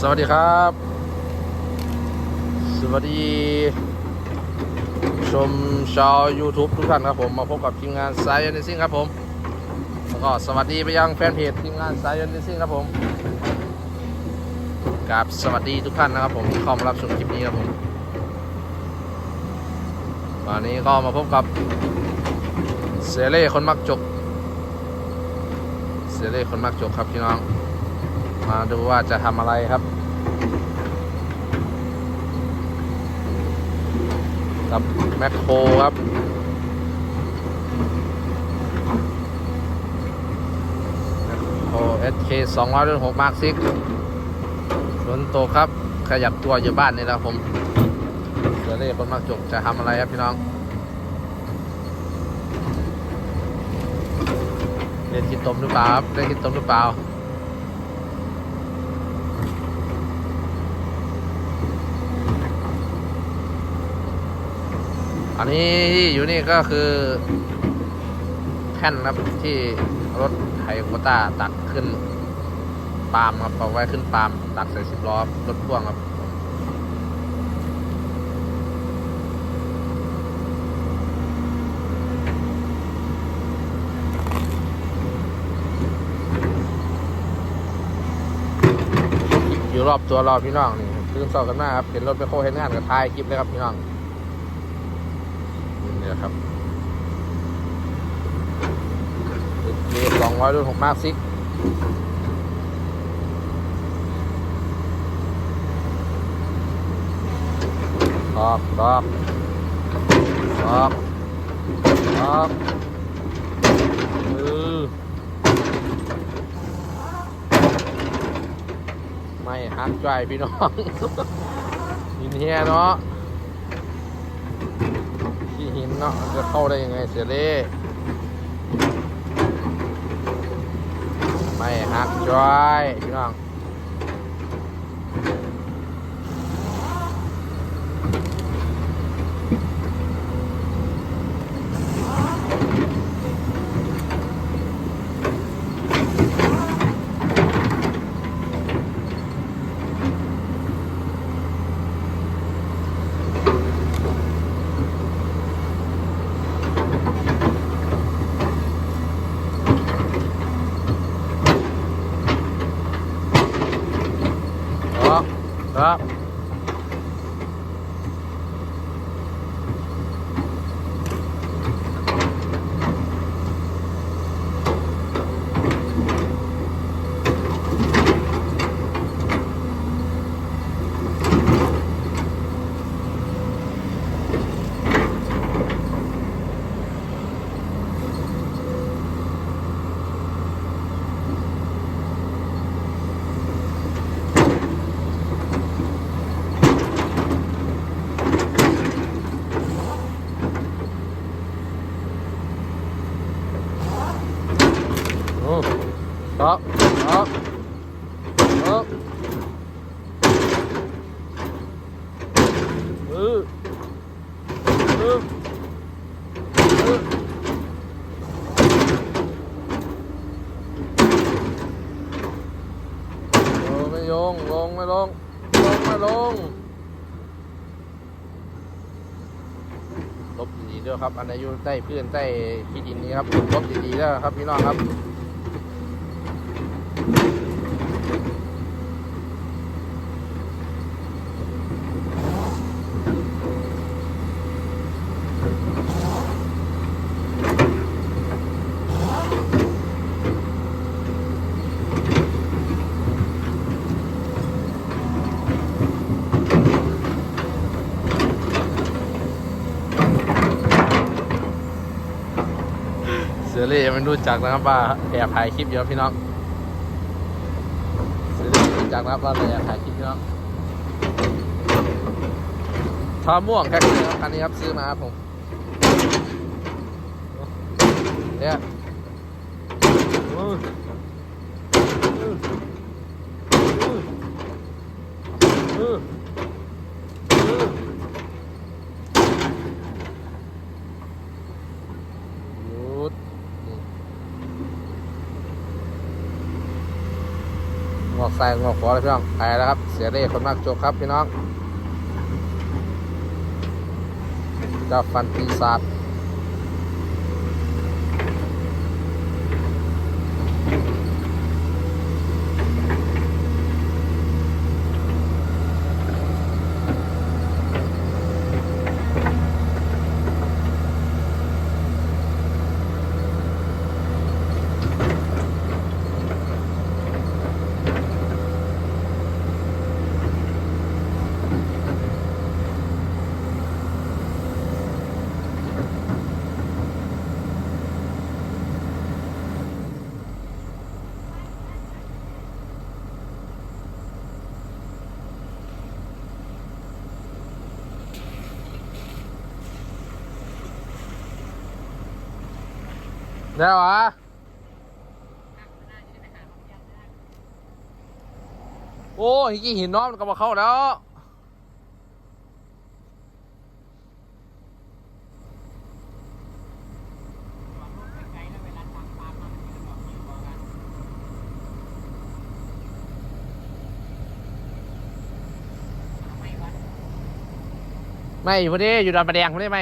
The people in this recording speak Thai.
สวัสดีครับ สวัสดี ชมชาว YouTube ทุกท่านครับผม มาพบกับทีมงานสายยันซิ่งครับผม แล้วก็สวัสดีไปยังแฟนเพจทีมงานสายยันซิ่งครับผมกับสวัสดีทุกท่านนะครับผมที่เข้ามารับชมคลิปนี้ครับผมวันนี้ก็มาพบกับเซเล่คนมักจกเซเล่คนมักจกครับพี่น้อง มาดูว่าจะทำอะไรครับ กับแมคโครครับแมคโคร SK 206 Mark 6ฝนตกครับ ขยับตัวอยู่บ้านนี่แหล้วผมเสือเล่คนมักจกจะทำอะไรครับพี่น้องเล่นคิดตมหรือเปล่าครับเล่นคิดตมหรือเปล่า อันนี้ที่อยู่นี่ก็คือ แท่นครับที่รถไถโคต้าตักขึ้นปาล์มครับเอาไว้ขึ้นปาล์มตักใส่สิบล้อรถพ่วงครับอยู่รอบตัวรอบพี่น้องนี่ตื่นเช้ากันมาครับเห็นรถไปโคเห็นงานกับทายคลิปเลยครับพี่น้อง นะครับเอสองร้อยรุ่นหกมากซิกออกออกออกออกเออไม่ฮักใจพี่น้อง ยินเฮียเนาะ ที่หินเนาะมันจะเข้าได้ยังไงเสียเล่ไม่หักจอยพี่น้องอ อกครับโอ้ ครับครับครับเออเออเออไม่ยงลงไม่ลงลงไม่ลงลบดีๆด้วยครับ อันไหนอยู่ใต้พื้นใต้ที่ดินนี้ครับลบดีๆด้วครับพี่น้องครับ เสือเล่ยังไม่รู้จักนะครับว่าแอบถ่ายคลิปอยู่ครับพี่น้อง จักนะครับว่าแอบถ่ายคลิปเนาะทอม่วงแค่นี้ครับคันนี้ครับซื้อมาครับผมเนี่ยอือหยุดนี่ งอกซ้ายงอกขวาเลยพี่น้องไปแล้วครับ เสียเร่คนมากโจบครับพี่น้องเจ้าฟันปีศาจ ได้หรอโอ้ยกี่หินน้อมนก็มาเข้าแล้วไม่อยู่พอดีอยู่ดอนประแดงพอดีไหม